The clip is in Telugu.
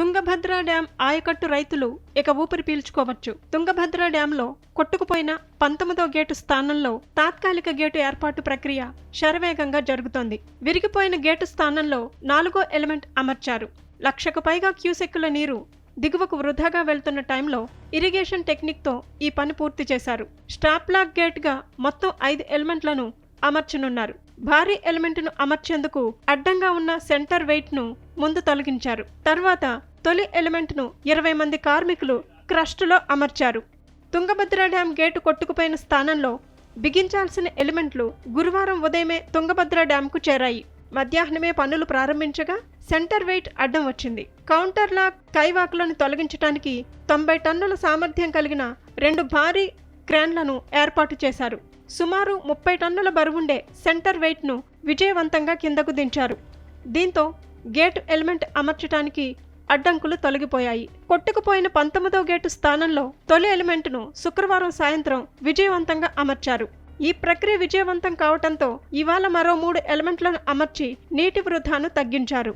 తుంగభద్ర డ్యాం ఆయకట్టు రైతులు ఇక ఊపిరి పీల్చుకోవచ్చు. తుంగభద్ర డ్యాంలో కొట్టుకుపోయిన పంతొమ్మిదో గేటు స్థానంలో తాత్కాలిక గేటు ఏర్పాటు ప్రక్రియ శరవేగంగా జరుగుతోంది. విరిగిపోయిన గేటు స్థానంలో నాలుగో ఎలిమెంట్ అమర్చారు. లక్షకు పైగా క్యూసెక్కుల నీరు దిగువకు వృధాగా వెళ్తున్న టైంలో ఇరిగేషన్ టెక్నిక్తో ఈ పని పూర్తి చేశారు. స్టాప్లాక్ గేట్గా మొత్తం ఐదు ఎలిమెంట్లను అమర్చనున్నారు. భారీ ఎలిమెంట్ను అమర్చేందుకు అడ్డంగా ఉన్న సెంటర్ వెయిట్ను ముందు తొలగించారు. తర్వాత తొలి ఎలిమెంట్ను ఇరవై మంది కార్మికులు క్రష్టులో అమర్చారు. తుంగభద్ర డ్యాం గేటు కొట్టుకుపోయిన స్థానంలో బిగించాల్సిన ఎలిమెంట్లు గురువారం ఉదయమే తుంగభద్ర డ్యాంకు చేరాయి. మధ్యాహ్నమే పనులు ప్రారంభించగా సెంటర్ వెయిట్ అడ్డం వచ్చింది. కౌంటర్ లాక్ కైవాక్లను తొలగించడానికి తొంభై టన్నుల సామర్థ్యం కలిగిన రెండు భారీ క్రేన్లను ఏర్పాటు చేశారు. సుమారు ముప్పై టన్నుల బరువుండే సెంటర్ వెయిట్ను విజయవంతంగా కిందకు దించారు. దీంతో గేట్ ఎలిమెంట్ అమర్చడానికి అడ్డంకులు తొలగిపోయాయి. కొట్టుకుపోయిన పంతొమ్మిదో గేటు స్థానంలో తొలి ఎలిమెంట్ను శుక్రవారం సాయంత్రం విజయవంతంగా అమర్చారు. ఈ ప్రక్రియ విజయవంతం కావటంతో ఇవాళ మరో మూడు ఎలిమెంట్లను అమర్చి నీటి వృధాను తగ్గించారు.